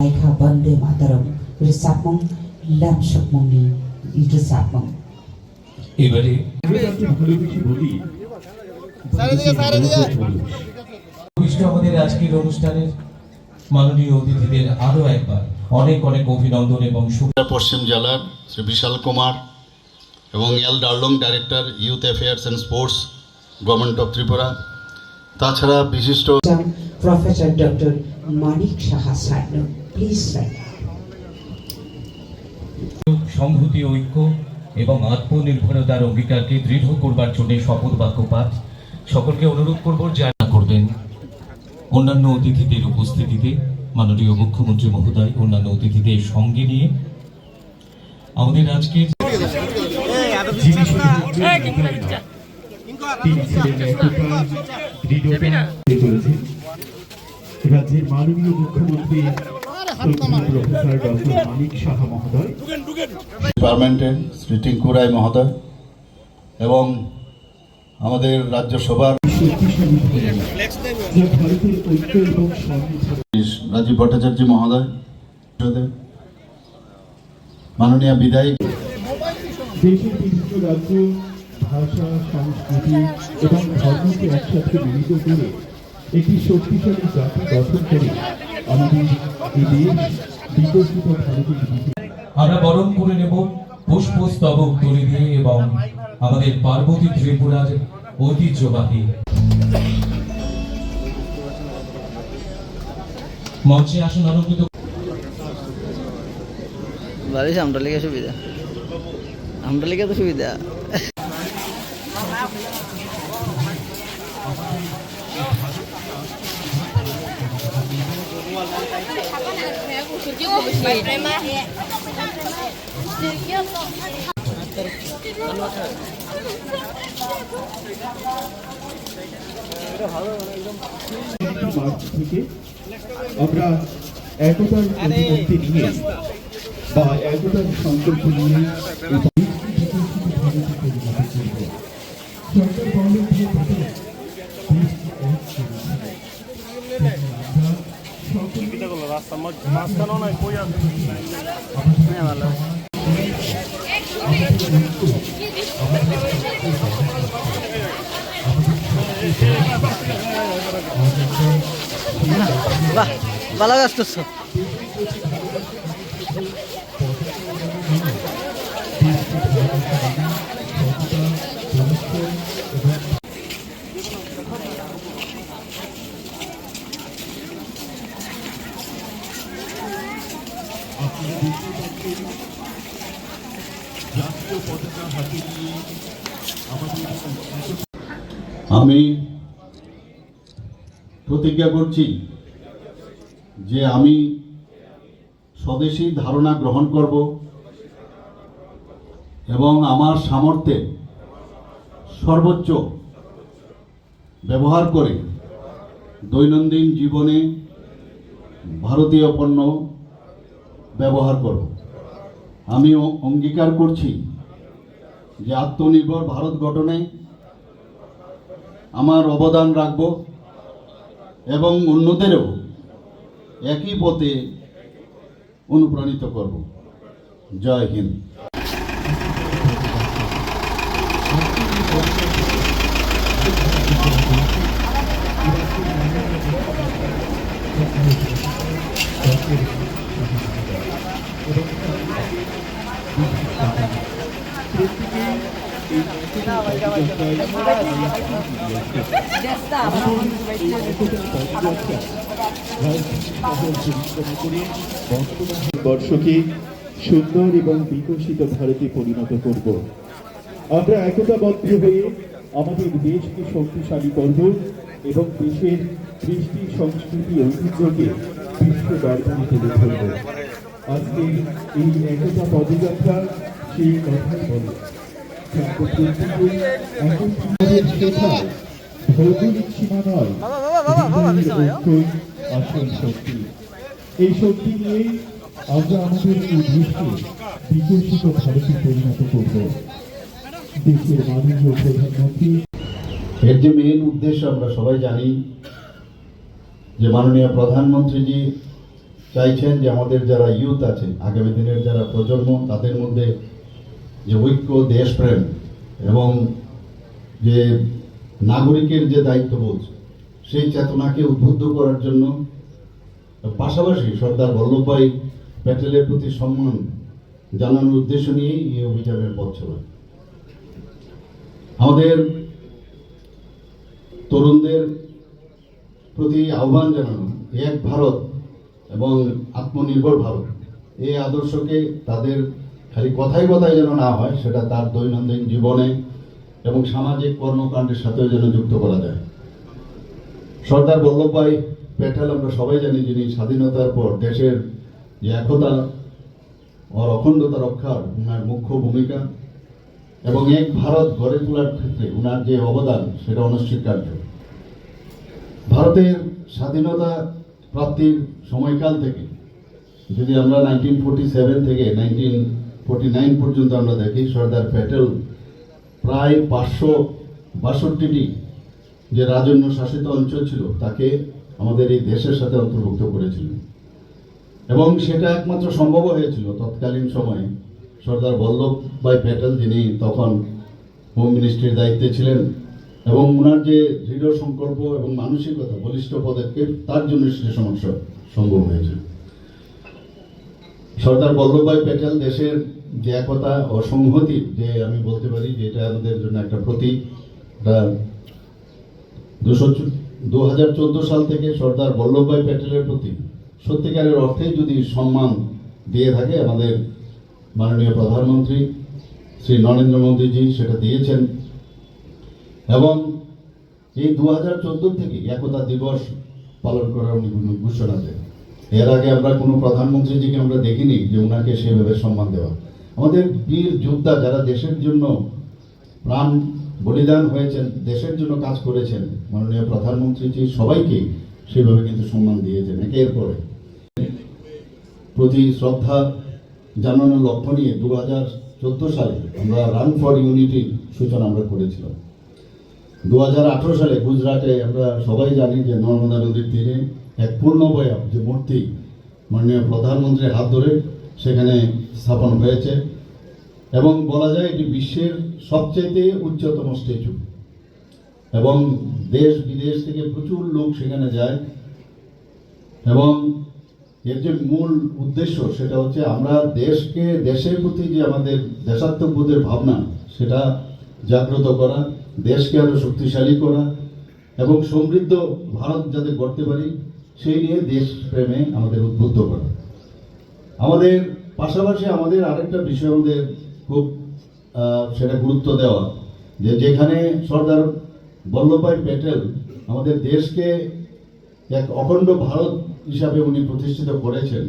Maika Bande Mataram. Risapong Lam Shakmoni Risapong এবারে বলি আমাদের আজকের অনুষ্ঠানের মাননীয় অতিথিদের আরও একবার অনেক অনেক অভিনন্দন এবং পশ্চিম জেলার শ্রী বিশাল কুমার এবং L Darlong director youth affairs and sports government of Tripura. তাছাড়া বিশিষ্ট Professor Dr. Manik Shaha Sadno সংহতি ঐক্য এবং আত্মনির্ভরতার অঙ্গীকারকে দৃঢ় করবার জন্য শপথ বাক্য পাঠ সকলকে অনুরোধ করব যারা করবেন। অন্যান্য অতিথিদের উপস্থিতিতে মাননীয় মুখ্যমন্ত্রী মহোদয় অন্যান্য অতিথিদের সঙ্গে নিয়ে আমাদের দৃঢ়তা হয়ে মাননীয় মুখ্যমন্ত্রী ডিপার্টমেন্টের শ্রী টিঙ্কু রায় মহোদয় এবং আমাদের রাজ্যসভার রাজীব ভট্টাচার্য মহোদয়, মাননীয় বিধায়ক। দেশের বিভিন্ন রাজ্য, ভাষা, সংস্কৃতি এবং ধর্মকে একসাথে মিলিত করে একটি শক্তিশালী জাতি গঠন করে আমাদের এই দেশ বিকশিত ভারতের দিকে। আমরা বরণ করে নেব পুষ্পস্তবক তুলে দিয়ে এবং আমাদের পার্বতী ত্রিপুরার ঐতিহ্যবাহী মঞ্চে আসুন অলঙ্কৃত। বাড়ির আমরা লিখে সুবিধা। আমরা লিখে তো সুবিধা। থেকে আমরা একতার নিয়ে বা একতার সংকল্প নিয়ে আমরা সকলে হ্যাঁ ভালো বাহ ভালো করছ। জাতীয় আমি প্রতিজ্ঞা করছি যে আমি স্বদেশী ধারণা গ্রহণ করব এবং আমার সামর্থ্যে সর্বোচ্চ ব্যবহার করে দৈনন্দিন জীবনে ভারতীয় পণ্য ব্যবহার করব। আমি অঙ্গীকার করছি যে আত্মনির্ভর ভারত গঠনে আমার অবদান রাখব এবং অন্যদেরও একই পথে অনুপ্রাণিত করব। জয় হিন্দ। বর্ষকে সুন্দর এবং বিকশিত ভারতে পরিণত করব? আমরা একতাবদ্ধ হয়ে আমাদের দেশকে শক্তিশালী করব এবং দেশের কৃষ্টি, সংস্কৃতি, ঐতিহ্যকে বিশ্ব দরবারে তুলে ধরব। আজকে এই একতা পদযাত্রা সেই কথাই বলে। ভৌগোলিক সীমা নয় আসল শক্তি এই শক্তি আমাদের এই দেশকে বিকশিত ভারতে পরিণত করব দেশের মাননীয় প্রধানমন্ত্রী এর যে মেন উদ্দেশ্য আমরা সবাই জানি যে মাননীয় প্রধানমন্ত্রীজি চাইছেন যে আমাদের যারা ইউথ আছে আগামী দিনের যারা প্রজন্ম, তাদের মধ্যে যে ঐক্য দেশপ্রেম এবং যে নাগরিকের যে দায়িত্ববোধ, সেই চেতনাকে উদ্বুদ্ধ করার জন্য পাশাপাশি সর্দার বল্লভভাই প্যাটেলের প্রতি সম্মান জানানোর উদ্দেশ্য নিয়েই এই অভিযানের পথ চলা। আমাদের তরুণদের প্রতি আহ্বান জানানো, এক ভারত এবং আত্মনির্ভর ভারত, এই আদর্শকে তাদের খালি কথাই কথায় যেন না হয়, সেটা তার দৈনন্দিন জীবনে এবং সামাজিক কর্মকাণ্ডের সাথেও যেন যুক্ত করা যায়। সর্দার বল্লভভাই প্যাটেল, আমরা সবাই জানি যিনি স্বাধীনতার পর দেশের যে একতা, ওর অখণ্ডতা রক্ষার ওনার মুখ্য ভূমিকা এবং এক ভারত গড়ে তোলার ক্ষেত্রে ওনার যে অবদান, সেটা অনস্বীকার্য। ভারতের স্বাধীনতা প্রাপ্তির সময়কাল থেকে, যদি আমরা নাইনটিন ফোর্টি সেভেন থেকে নাইনটিন ফোর্টি নাইন পর্যন্ত আমরা দেখি, সর্দার প্যাটেল প্রায় পাঁচশো বাষট্টিটি যে রাজন্য শাসিত অঞ্চল ছিল, তাকে আমাদের এই দেশের সাথে অন্তর্ভুক্ত করেছিলেন এবং সেটা একমাত্র সম্ভব হয়েছিল তৎকালীন সময়ে। সর্দার বল্লভভাই প্যাটেল যিনি তখন হোম মিনিস্ট্রির দায়িত্বে ছিলেন এবং ওনার যে দৃঢ় সংকল্প এবং মানসিকতা, বলিষ্ঠ পদক্ষেপ, তার জন্য সে সমস্যা সম্ভব হয়েছিল। সর্দার বল্লভভাই প্যাটেল দেশের যে একতা অসংহতি যে আমি বলতে পারি যে এটা আমাদের জন্য একটা প্রতীক দুশো দু হাজার চোদ্দ সাল থেকে সর্দার বল্লভভাই প্যাটেলের প্রতি সত্যিকারের অর্থে যদি সম্মান দিয়ে থাকে আমাদের মাননীয় প্রধানমন্ত্রী শ্রী নরেন্দ্র মোদীজি সেটা দিয়েছেন। এবং এই দু হাজার চোদ্দ থেকে একতা দিবস পালন করার উনি ঘোষণা দেন। এর আগে আমরা কোনো প্রধানমন্ত্রীজিকে আমরা দেখিনি যে ওনাকে সেভাবে সম্মান দেওয়া। আমাদের বীর যোদ্ধা যারা দেশের জন্য প্রাণ বলিদান হয়েছেন, দেশের জন্য কাজ করেছেন, মাননীয় প্রধানমন্ত্রীজি সবাইকে সেভাবে কিন্তু সম্মান দিয়েছেন, একে এরপরে। প্রতি শ্রদ্ধা জানানোর লক্ষ্য নিয়ে দু হাজার চোদ্দ সালে আমরা রান ফর ইউনিটির সূচনা আমরা করেছিলাম। দু হাজার আঠেরো সালে গুজরাটে আমরা সবাই জানি যে নর্মদা নদীর তীরে এক পূর্ণবয়া যে মূর্তি মাননীয় প্রধানমন্ত্রীর হাত ধরে সেখানে স্থাপন হয়েছে। এবং বলা যায় এটি বিশ্বের সবচেয়ে উচ্চতম স্ট্যাচু। এবং দেশ বিদেশ থেকে প্রচুর লোক সেখানে যায়। এবং এর যে মূল উদ্দেশ্য সেটা হচ্ছে আমরা দেশকে, দেশের প্রতি যে আমাদের দেশাত্মবোধের ভাবনা, সেটা জাগ্রত করা, দেশকে আরও শক্তিশালী করা এবং সমৃদ্ধ ভারত যাতে গড়তে পারি সেই নিয়ে দেশ প্রেমে আমাদের উদ্বুদ্ধ করা। আমাদের পাশাপাশি আমাদের আরেকটা বিষয় আমাদের খুব সেটা গুরুত্ব দেওয়া, যে যেখানে সর্দার বল্লভভাই প্যাটেল আমাদের দেশকে এক অখণ্ড ভারত হিসাবে উনি প্রতিষ্ঠিত করেছেন।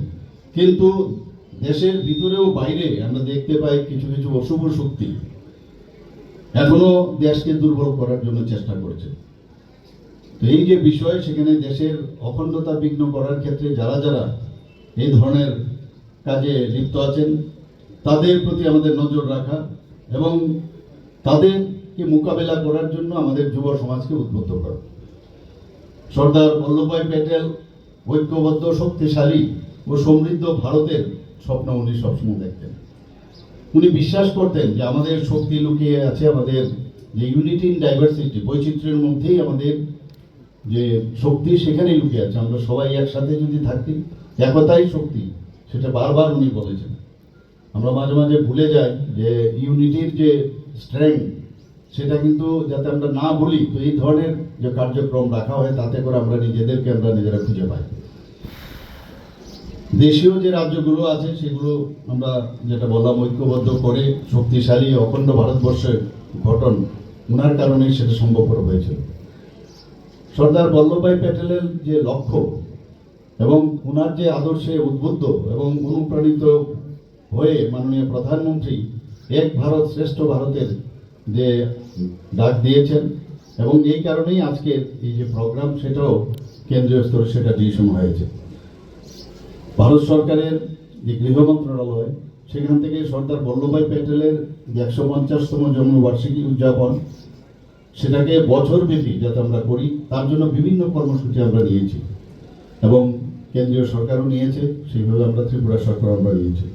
কিন্তু দেশের ভিতরেও বাইরে আমরা দেখতে পাই কিছু কিছু অশুভ শক্তি। এখনও দেশকে দুর্বল করার জন্য চেষ্টা করছে তো এই যে বিষয়, সেখানে দেশের অখণ্ডতা বিঘ্ন করার ক্ষেত্রে যারা যারা এই ধরনের কাজে লিপ্ত আছেন, তাদের প্রতি আমাদের নজর রাখা এবং তাদেরকে মোকাবেলা করার জন্য আমাদের যুব সমাজকে উদ্বুদ্ধ করা। সর্দার বল্লভভাই প্যাটেল ঐক্যবদ্ধ, শক্তিশালী ও সমৃদ্ধ ভারতের স্বপ্ন উনি সবসময় দেখতেন। উনি বিশ্বাস করতেন যে আমাদের শক্তি লুকিয়ে আছে, আমাদের যে ইউনিটি ইন ডাইভার্সিটি বৈচিত্র্যের মধ্যেই আমাদের যে শক্তি সেখানেই লুকিয়ে আছে। আমরা সবাই একসাথে যদি থাকি, একতাই শক্তি, সেটা বারবার উনি বলেছেন। আমরা মাঝে মাঝে ভুলে যাই যে ইউনিটির যে স্ট্রেংথ সেটা কিন্তু যাতে আমরা না ভুলি, তো এই ধরনের যে কার্যক্রম রাখা হয়, তাতে করে আমরা নিজেদেরকে আমরা নিজেরা খুঁজে পাই। দেশীয় যে রাজ্যগুলো আছে, সেগুলো আমরা যেটা বললাম, ঐক্যবদ্ধ করে শক্তিশালী অখণ্ড ভারতবর্ষের গঠন ওনার কারণে সেটা সম্ভবপর হয়েছিল। সর্দার বল্লভভাই প্যাটেলের যে লক্ষ্য এবং ওনার যে আদর্শে উদ্বুদ্ধ এবং অনুপ্রাণিত হয়ে মাননীয় প্রধানমন্ত্রী এক ভারত শ্রেষ্ঠ ভারতের যে ডাক দিয়েছেন এবং এই কারণেই আজকের এই যে প্রোগ্রাম, সেটাও কেন্দ্রীয় স্তরে সেটা ডিসিশন হয়েছে। ভারত সরকারের যে গৃহ মন্ত্রণালয়, সেখান থেকে সর্দার বল্লভভাই প্যাটেলের যে একশো পঞ্চাশতম জন্মবার্ষিকী উদযাপন সেটাকে বছরব্যাপী যাতে আমরা করি, তার জন্য বিভিন্ন কর্মসূচি আমরা নিয়েছি। এবং কেন্দ্রীয় সরকারও নিয়েছে, সেইভাবে আমরা ত্রিপুরা সরকার আমরা নিয়েছি।